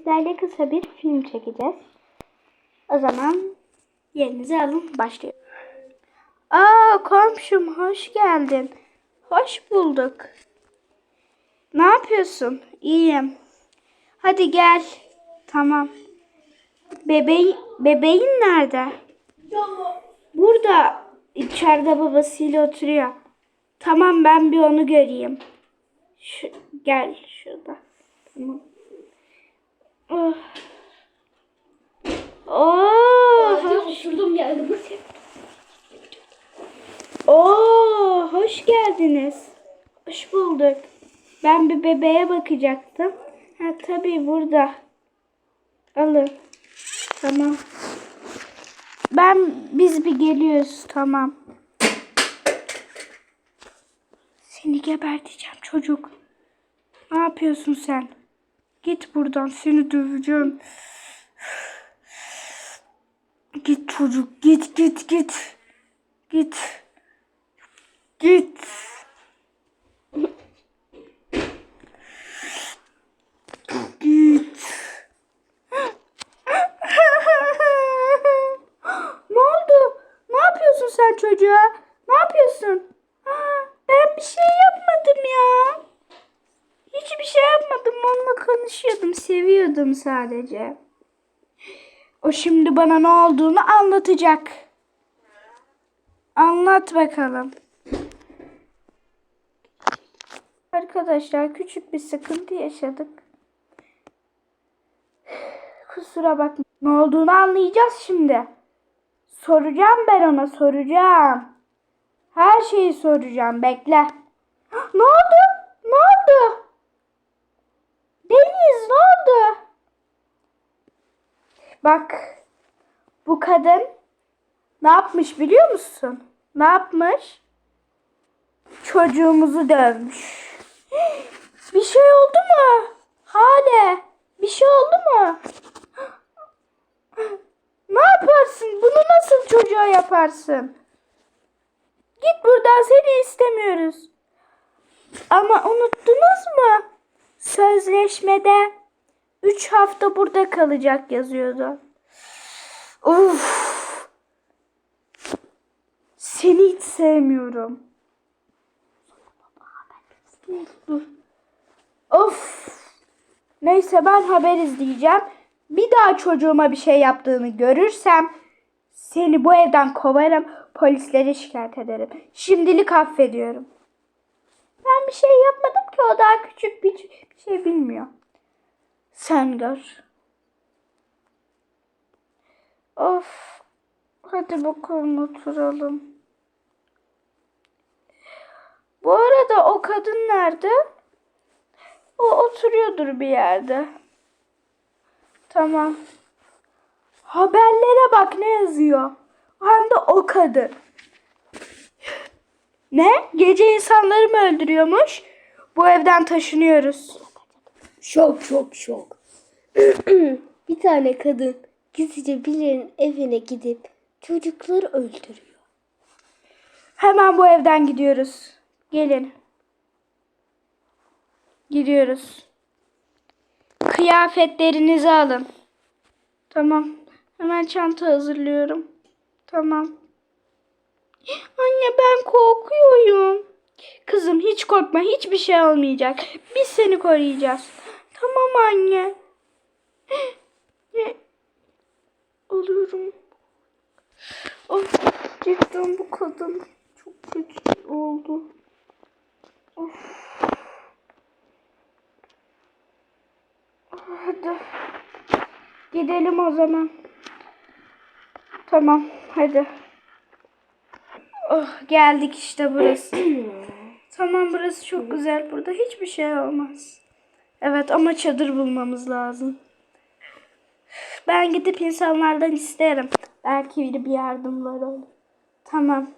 sizlerle kısa bir film çekeceğiz. O zaman yerinizi alın başlıyor. Aa komşum hoş geldin. Hoş bulduk. Ne yapıyorsun? İyiyim. Hadi gel. Tamam. Bebeğin, bebeğin nerede? Burada içeride babasıyla oturuyor. Tamam ben bir onu göreyim. Şu, gel şurada. Tamam. Oh. Oh. Hadi oturdum geldim. Oo, hoş geldiniz. Hoş bulduk. Ben bir bebeğe bakacaktım. Ha tabii burada. Alın. Tamam. Ben biz bir geliyoruz tamam. Seni geberteceğim çocuk. Ne yapıyorsun sen? Git buradan seni döveceğim. Git çocuk git git git. Git. Git. Git. ne oldu? Ne yapıyorsun sen çocuğa? Ne yapıyorsun? Ben bir şey yapmadım ya. Hiçbir şey yapmadım. Onunla konuşuyordum. Seviyordum sadece. O şimdi bana ne olduğunu anlatacak. Anlat bakalım. Arkadaşlar küçük bir sıkıntı yaşadık. Kusura bakma. Ne olduğunu anlayacağız şimdi. Soracağım ben ona soracağım. Her şeyi soracağım. Bekle. Ne oldu? Deniz ne oldu? Bak. Bu kadın ne yapmış biliyor musun? Ne yapmış? Çocuğumuzu dövmüş. Bir şey oldu mu? Hale. Bir şey oldu mu? Ne yaparsın? Bunu nasıl çocuğa yaparsın? Git buradan seni istemiyoruz. Ama unuttunuz mu? Sözleşmede 3 hafta burada kalacak yazıyordu. Uf. Seni hiç sevmiyorum. Of. Neyse ben haber izleyeceğim. Bir daha çocuğuma bir şey yaptığını görürsem seni bu evden kovarım, polislere şikayet ederim. Şimdilik affediyorum. Ben bir şey yapmadım ki o daha küçük bir, şey bilmiyor. Sen. Of. Hadi bakalım oturalım. Bu arada o kadın nerede? O oturuyordur bir yerde. Tamam. Haberlere bak ne yazıyor. Hem de o kadın. Ne? Gece insanları mı öldürüyormuş? Bu evden taşınıyoruz. Şok şok şok. bir tane kadın gizlice birilerinin evine gidip çocukları öldürüyor. Hemen bu evden gidiyoruz. Gelin. Gidiyoruz. Kıyafetlerinizi alın. Tamam. Hemen çanta hazırlıyorum. Tamam. Anne ben korkuyorum. Kızım hiç korkma. Hiçbir şey olmayacak. Biz seni koruyacağız. Tamam anne. Ne? Of cidden bu kadın çok kötü oldu. Of. Hadi. Gidelim o zaman. Tamam hadi. Oh geldik işte burası. tamam burası çok güzel. Burada hiçbir şey olmaz. Evet ama çadır bulmamız lazım. Ben gidip insanlardan isterim. Belki biri bir yardımlar olur. Tamam.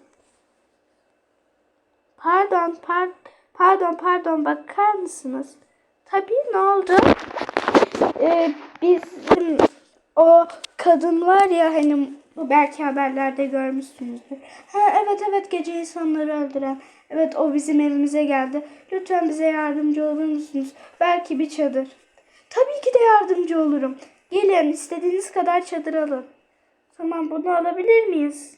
Pardon, par pardon, pardon bakar mısınız? Tabii ne oldu? Ee, bizim o kadın var ya hani belki haberlerde görmüşsünüzdür. Ha evet evet gece insanları öldüren. Evet o bizim evimize geldi. Lütfen bize yardımcı olur musunuz? Belki bir çadır. Tabii ki de yardımcı olurum. Gelin istediğiniz kadar çadır alın. Tamam bunu alabilir miyiz?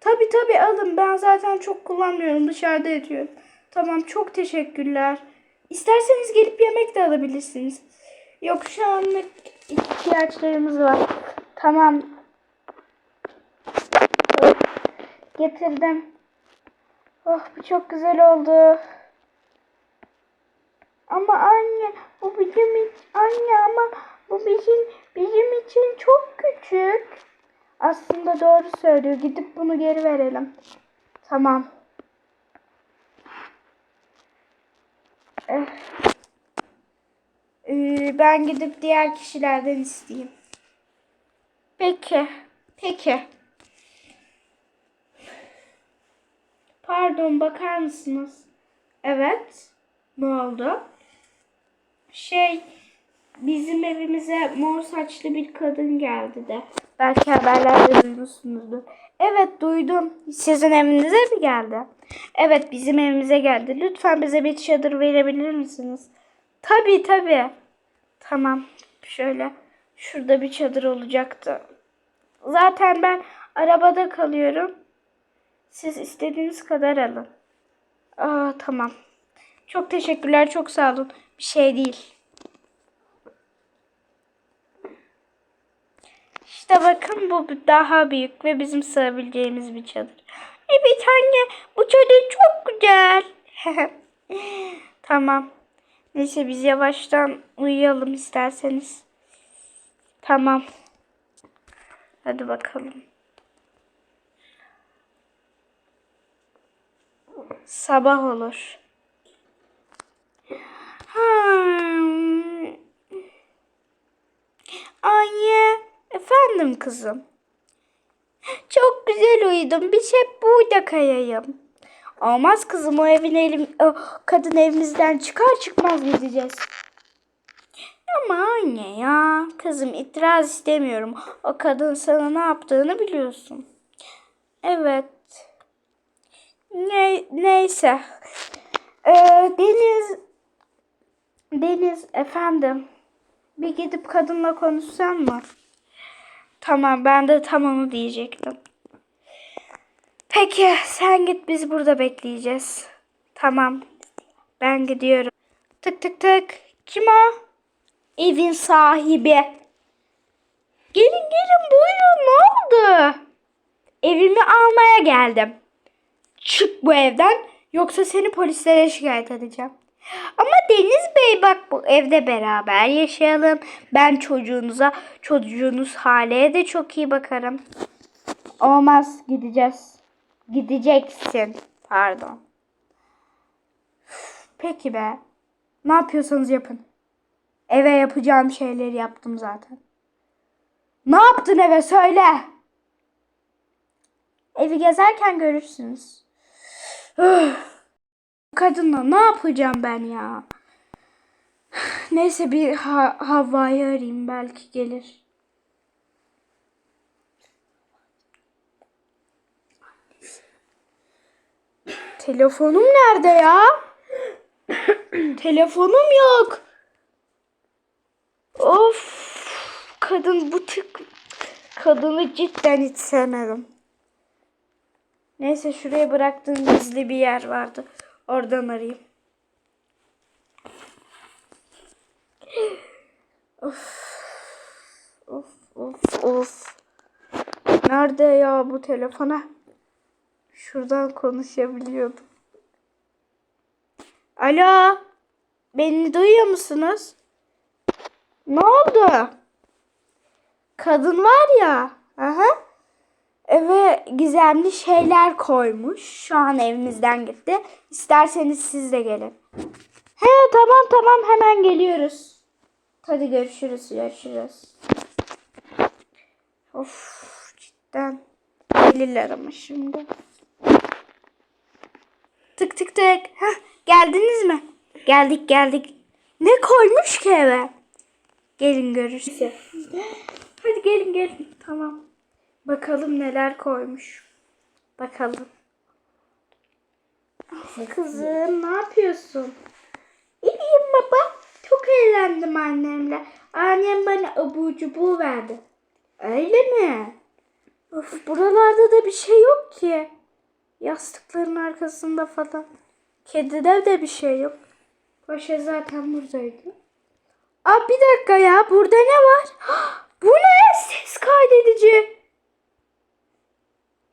Tabii tabii alın. Ben zaten çok kullanmıyorum. Dışarıda yatıyorum. Tamam çok teşekkürler. İsterseniz gelip yemek de alabilirsiniz. Yok şu anlık ihtiyaçlarımız var. Tamam. Getirdim. Oh bu çok güzel oldu. Ama anne bu bizim için anne ama bu bizim bizim için çok küçük. Aslında doğru söylüyor. Gidip bunu geri verelim. Tamam. Eh. Ee, ben gidip diğer kişilerden isteyeyim. Peki. Peki. Pardon bakar mısınız? Evet. Ne oldu? Şey bizim evimize mor saçlı bir kadın geldi de. Belki haberlerde duymuşsunuzdur. Evet duydum. Sizin evinize mi geldi? Evet bizim evimize geldi. Lütfen bize bir çadır verebilir misiniz? Tabii tabii. Tamam. Şöyle şurada bir çadır olacaktı. Zaten ben arabada kalıyorum. Siz istediğiniz kadar alın. Aa, tamam. Çok teşekkürler. Çok sağ olun. Bir şey değil. İşte bakın bu daha büyük ve bizim sığabileceğimiz bir çadır. Evet anne bu çadır çok güzel. tamam. Neyse biz yavaştan uyuyalım isterseniz. Tamam. Hadi bakalım. Sabah olur. Hmm. Anne, efendim kızım. Çok güzel uyudum. Biz hep burada kayayım. Olmaz kızım o evin elim, o kadın evimizden çıkar çıkmaz gideceğiz. Ama anne ya kızım itiraz istemiyorum. O kadın sana ne yaptığını biliyorsun. Evet. Ne, neyse. Ee, Deniz Deniz efendim. Bir gidip kadınla konuşsam mı? Tamam ben de tam onu diyecektim. Peki sen git biz burada bekleyeceğiz. Tamam. Ben gidiyorum. Tık tık tık. Kim o? Evin sahibi. Gelin gelin buyurun ne oldu? Evimi almaya geldim. Çık bu evden yoksa seni polislere şikayet edeceğim. Ama Deniz Bey bak bu evde beraber yaşayalım. Ben çocuğunuza, çocuğunuz Hale'ye de çok iyi bakarım. Olmaz gideceğiz. Gideceksin. Pardon. Peki be. Ne yapıyorsanız yapın. Eve yapacağım şeyleri yaptım zaten. Ne yaptın eve söyle. Evi gezerken görürsünüz. Kadınla ne yapacağım ben ya? Neyse bir ha Havva'yı arayayım belki gelir. Telefonum nerede ya? Telefonum yok. Of. Kadın bu tık. Kadını cidden hiç sevmedim. Neyse şuraya bıraktığım gizli bir yer vardı. Oradan arayayım. Of. Of of of. Nerede ya bu telefona? Şuradan konuşabiliyordum. Alo. Beni duyuyor musunuz? Ne oldu? Kadın var ya. Aha. Eve gizemli şeyler koymuş. Şu an evimizden gitti. İsterseniz siz de gelin. He tamam tamam hemen geliyoruz. Hadi görüşürüz görüşürüz. Of cidden gelirler ama şimdi. Tık tık tık. Heh, geldiniz mi? Geldik geldik. Ne koymuş ki eve? Gelin görürsün. Hadi gelin gelin. Tamam. Bakalım neler koymuş. Bakalım. Ah, Kızım ne yapıyorsun? İyiyim baba. Çok eğlendim annemle. Annem bana abur cubur verdi. Öyle mi? Of buralarda da bir şey yok ki. Yastıkların arkasında falan. Kedide de bir şey yok. Paşa zaten buradaydı. Aa bir dakika ya burada ne var? Bu ne? Ses kaydedici.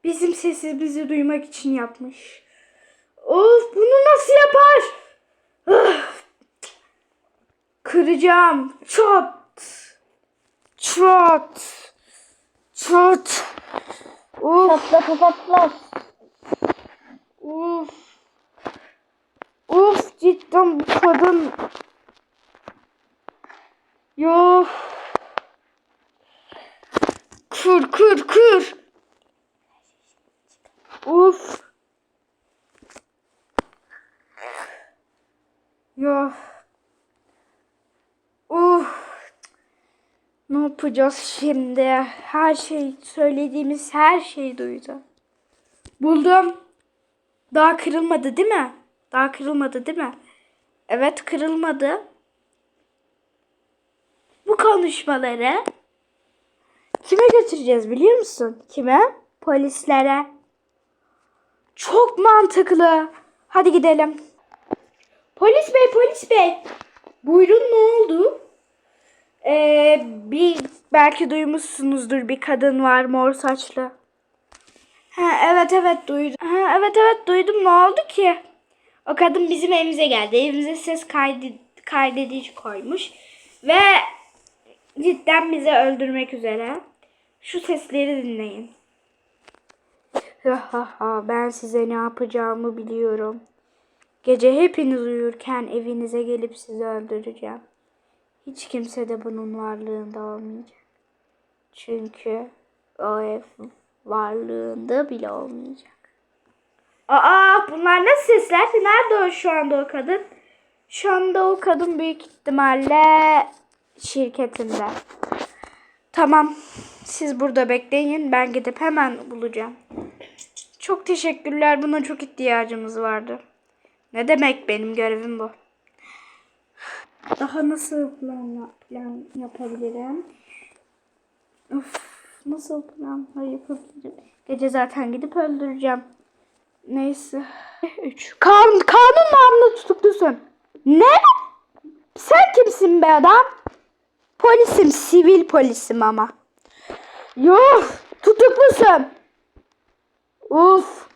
Bizim sesimizi duymak için yapmış. Of bunu nasıl yapar? Öf. Kıracağım. Çat. Çat. Çat. Of. Patla patla. Of. Of cidden bu kadın. Yok. Kır kır kır. Of. Yok. Of. Ne yapacağız şimdi? Her şey söylediğimiz her şeyi duydu. Buldum. Daha kırılmadı değil mi? Daha kırılmadı değil mi? Evet kırılmadı. Bu konuşmaları kime götüreceğiz biliyor musun? Kime? Polislere. Çok mantıklı. Hadi gidelim. Polis bey, polis bey. Buyurun ne oldu? Ee, bir belki duymuşsunuzdur bir kadın var mor saçlı. Ha, evet evet duydum. Ha, evet evet duydum ne oldu ki? O kadın bizim evimize geldi. Evimize ses kaydı, kaydedici koymuş. Ve cidden bizi öldürmek üzere. Şu sesleri dinleyin. Ben size ne yapacağımı biliyorum. Gece hepiniz uyurken evinize gelip sizi öldüreceğim. Hiç kimse de bunun varlığında olmayacak. Çünkü o ev varlığında bile olmayacak. Aa bunlar ne sesler? Nerede o şu anda o kadın? Şu anda o kadın büyük ihtimalle şirketinde. Tamam. Siz burada bekleyin. Ben gidip hemen bulacağım. Çok teşekkürler. Buna çok ihtiyacımız vardı. Ne demek benim görevim bu. Daha nasıl plan, plan yapabilirim? Of, nasıl planlar yapabilirim? Gece zaten gidip öldüreceğim. Neyse. 3. Kan, kanun namına tutuklusun. Ne? Sen kimsin be adam? Polisim, sivil polisim ama. Yok, tutuklusun. Uf.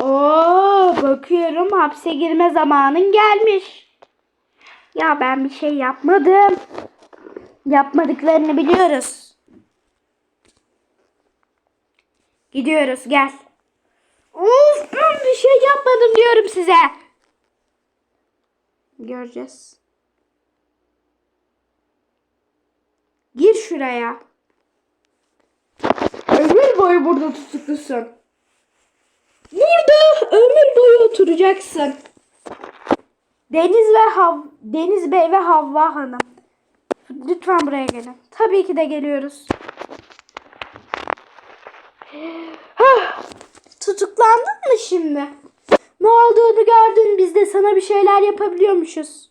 Oo, bakıyorum hapse girme zamanın gelmiş. Ya ben bir şey yapmadım. Yapmadıklarını biliyoruz. Gidiyoruz gel. Uf ben bir şey yapmadım diyorum size. Göreceğiz. Gir şuraya. Boyu burada tutuklusun. Burada ömür boyu oturacaksın. Deniz ve Hav Deniz Bey ve Havva Hanım. Lütfen buraya gelin. Tabii ki de geliyoruz. Tutuklandın mı şimdi? Ne olduğunu gördün biz de sana bir şeyler yapabiliyormuşuz.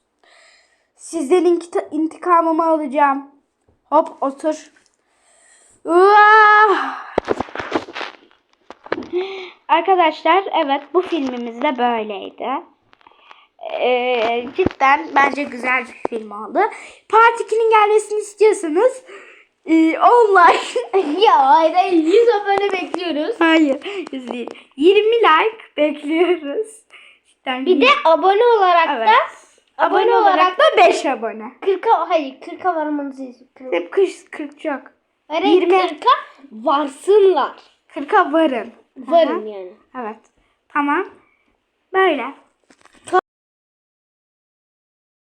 Sizden inti- intikamımı alacağım. Hop otur. Uah! Arkadaşlar evet bu filmimiz de böyleydi. Ee, cidden bence güzel bir film oldu. Part 2'nin gelmesini istiyorsanız e, online ya hayır hayır 100 abone bekliyoruz. hayır yüz değil. 20 like bekliyoruz. Cidden Bir de abone olarak evet. da abone, abone olarak da 5 abone. 40'a hayır 40'a varmanızı istiyorum. Hep 40 40 çok. Hayır 20. 40'a varsınlar. 40'a varın. Varın Aha. yani. Evet. Tamam. Böyle.